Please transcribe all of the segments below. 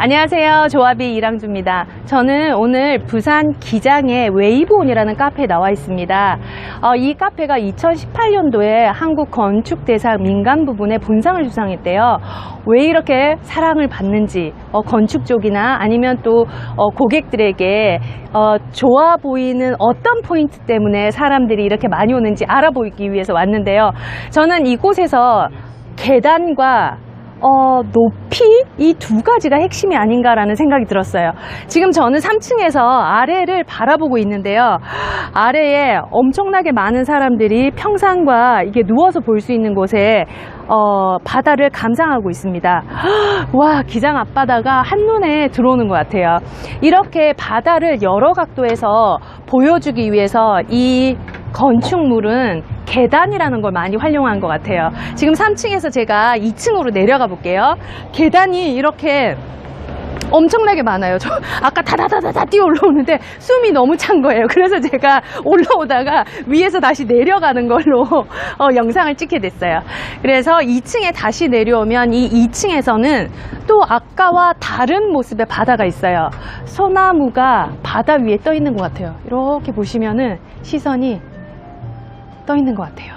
안녕하세요. 조합이 이랑주입니다. 저는 오늘 부산 기장의 웨이브온이라는 카페에 나와 있습니다. 어, 이 카페가 2018년도에 한국 건축대상 민간 부분에 본상을 수상했대요. 왜 이렇게 사랑을 받는지, 어, 건축 쪽이나 아니면 또 어, 고객들에게 어, 좋아 보이는 어떤 포인트 때문에 사람들이 이렇게 많이 오는지 알아보기 위해서 왔는데요. 저는 이곳에서 계단과 어, 높이 이 두 가지가 핵심이 아닌가라는 생각이 들었어요. 지금 저는 3층에서 아래를 바라보고 있는데요. 아래에 엄청나게 많은 사람들이 평상과 이게 누워서 볼 수 있는 곳에 어, 바다를 감상하고 있습니다. 와, 기장 앞바다가 한눈에 들어오는 것 같아요. 이렇게 바다를 여러 각도에서 보여주기 위해서 이 건축물은 계단이라는 걸 많이 활용한 것 같아요. 지금 3층에서 제가 2층으로 내려가 볼게요. 계단이 이렇게 엄청나게 많아요. 저 아까 다다다다다 뛰어 올라오는데 숨이 너무 찬 거예요. 그래서 제가 올라오다가 위에서 다시 내려가는 걸로 어, 영상을 찍게 됐어요. 그래서 2층에 다시 내려오면 이 2층에서는 또 아까와 다른 모습의 바다가 있어요. 소나무가 바다 위에 떠 있는 것 같아요. 이렇게 보시면은 시선이 떠 있는 것 같아요.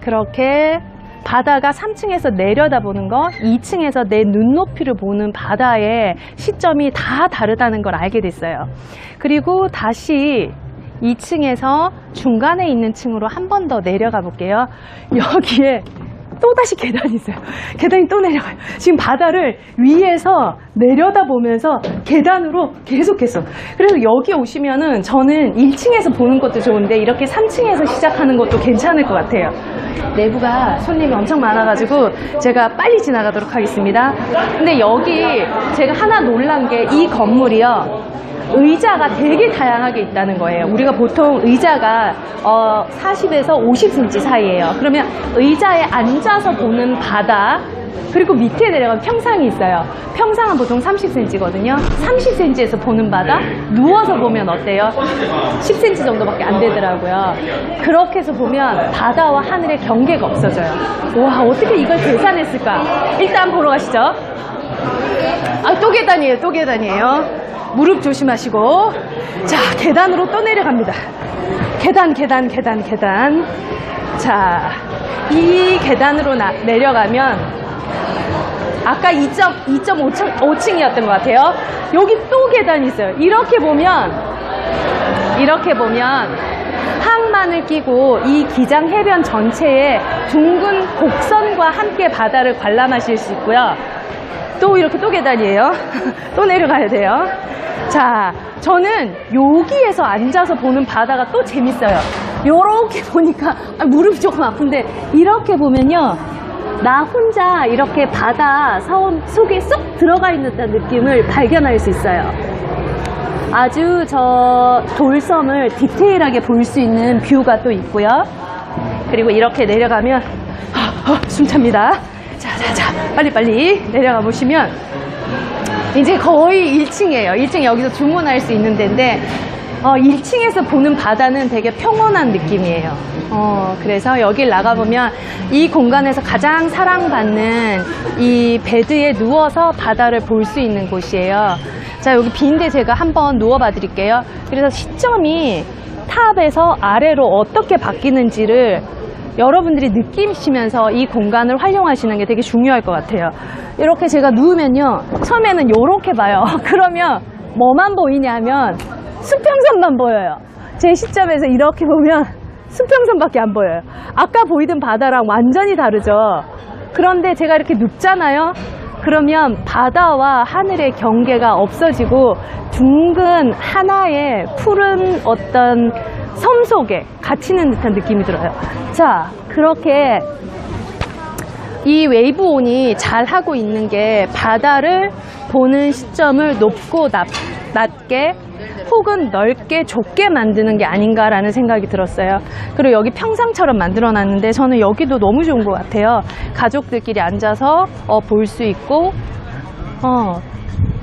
그렇게 바다가 3층에서 내려다보는 것, 2층에서 내 눈높이를 보는 바다의 시점이 다 다르다는 걸 알게 됐어요. 그리고 다시 2층에서 중간에 있는 층으로 한 번 더 내려가 볼게요. 여기에 또다시 계단이 있어요. 계단이 또 내려가요. 지금 바다를 위에서 내려다보면서 계단으로 계속해서. 그래서 여기 오시면은 저는 1층에서 보는 것도 좋은데 이렇게 3층에서 시작하는 것도 괜찮을 것 같아요. 내부가 손님이 엄청 많아가지고 제가 빨리 지나가도록 하겠습니다. 근데 여기 제가 하나 놀란 게 이 건물이요. 의자가 되게 다양하게 있다는 거예요. 우리가 보통 의자가 어, 40에서 50cm 사이예요. 그러면 의자에 앉아서 보는 바다 그리고 밑에 내려가면 평상이 있어요. 평상은 보통 30cm거든요. 30cm에서 보는 바다 누워서 보면 어때요? 10cm 정도밖에 안 되더라고요. 그렇게 해서 보면 바다와 하늘의 경계가 없어져요. 와 어떻게 이걸 계산했을까? 일단 보러 가시죠. 아, 또 계단이에요, 또 계단이에요. 무릎 조심하시고. 자, 계단으로 또 내려갑니다. 계단, 계단, 계단, 계단. 자, 이 계단으로 나- 내려가면 아까 2.5층이었던 것 같아요. 여기 또 계단이 있어요. 이렇게 보면, 이렇게 보면, 항만을 끼고 이 기장 해변 전체에 둥근 곡선과 함께 바다를 관람하실 수 있고요. 또 이렇게 또 계단이에요. 또 내려가야 돼요. 자, 저는 여기에서 앉아서 보는 바다가 또 재밌어요. 요렇게 보니까 아, 무릎이 조금 아픈데 이렇게 보면요. 나 혼자 이렇게 바다 서- 속에 쏙 들어가 있는 듯한 느낌을 발견할 수 있어요. 아주 저 돌섬을 디테일하게 볼 수 있는 뷰가 또 있고요. 그리고 이렇게 내려가면 아, 아, 숨찹니다. 자, 자, 자, 빨리빨리 내려가 보시면 이제 거의 1층이에요. 1층 여기서 주문할 수 있는 데인데 어, 1층에서 보는 바다는 되게 평온한 느낌이에요. 어, 그래서 여길 나가보면 이 공간에서 가장 사랑받는 이 베드에 누워서 바다를 볼 수 있는 곳이에요. 자, 여기 빈데 제가 한번 누워봐 드릴게요. 그래서 시점이 탑에서 아래로 어떻게 바뀌는지를 여러분들이 느끼시면서 이 공간을 활용하시는 게 되게 중요할 것 같아요. 이렇게 제가 누우면요. 처음에는 이렇게 봐요. 그러면 뭐만 보이냐 하면 수평선만 보여요. 제 시점에서 이렇게 보면 수평선밖에 안 보여요. 아까 보이던 바다랑 완전히 다르죠. 그런데 제가 이렇게 눕잖아요. 그러면 바다와 하늘의 경계가 없어지고 둥근 하나의 푸른 어떤 섬 속에 갇히는 듯한 느낌이 들어요. 자, 그렇게 이 웨이브온이 잘 하고 있는 게 바다를 보는 시점을 높고 낮, 낮게 혹은 넓게 좁게 만드는 게 아닌가라는 생각이 들었어요. 그리고 여기 평상처럼 만들어 놨는데 저는 여기도 너무 좋은 것 같아요. 가족들끼리 앉아서 어, 볼 수 있고 어,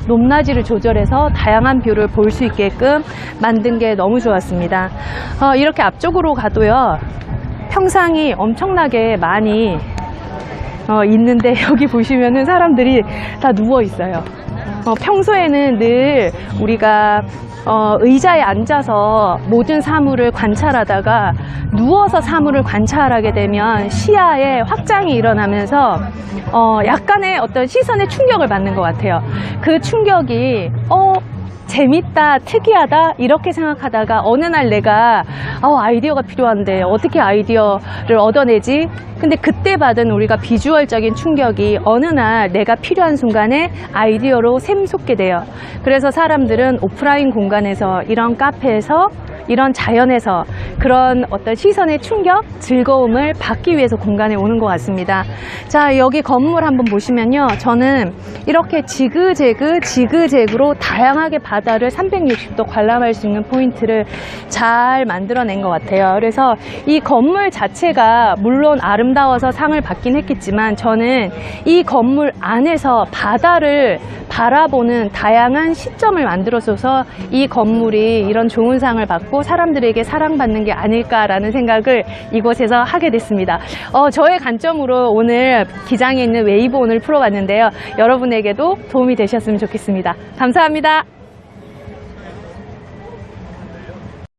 높낮이를 조절해서 다양한 뷰를 볼 수 있게끔 만든 게 너무 좋았습니다. 어, 이렇게 앞쪽으로 가도요. 평상이 엄청나게 많이 어, 있는데 여기 보시면은 사람들이 다 누워 있어요. 어, 평소에는 늘 우리가 어, 의자에 앉아서 모든 사물을 관찰하다가 누워서 사물을 관찰하게 되면 시야에 확장이 일어나면서 어, 약간의 어떤 시선의 충격을 받는 것 같아요. 그 충격이 어, 재밌다, 특이하다 이렇게 생각하다가 어느 날 내가 어, 아이디어가 필요한데 어떻게 아이디어를 얻어내지? 근데 그때 받은 우리가 비주얼적인 충격이 어느 날 내가 필요한 순간에 아이디어로 샘솟게 돼요. 그래서 사람들은 오프라인 공간에서 이런 카페에서 이런 자연에서 그런 어떤 시선의 충격, 즐거움을 받기 위해서 공간에 오는 것 같습니다. 자, 여기 건물 한번 보시면요. 저는 이렇게 지그재그, 지그재그로 다양하게 바다를 360도 관람할 수 있는 포인트를 잘 만들어낸 것 같아요. 그래서 이 건물 자체가 물론 아름다워서 상을 받긴 했겠지만 저는 이 건물 안에서 바다를 바라보는 다양한 시점을 만들어줘서 이 건물이 이런 좋은 상을 받고 사람들에게 사랑받는 게 아닐까라는 생각을 이곳에서 하게 됐습니다. 어, 저의 관점으로 오늘 기장에 있는 웨이브 오늘 풀어봤는데요. 여러분에게도 도움이 되셨으면 좋겠습니다. 감사합니다.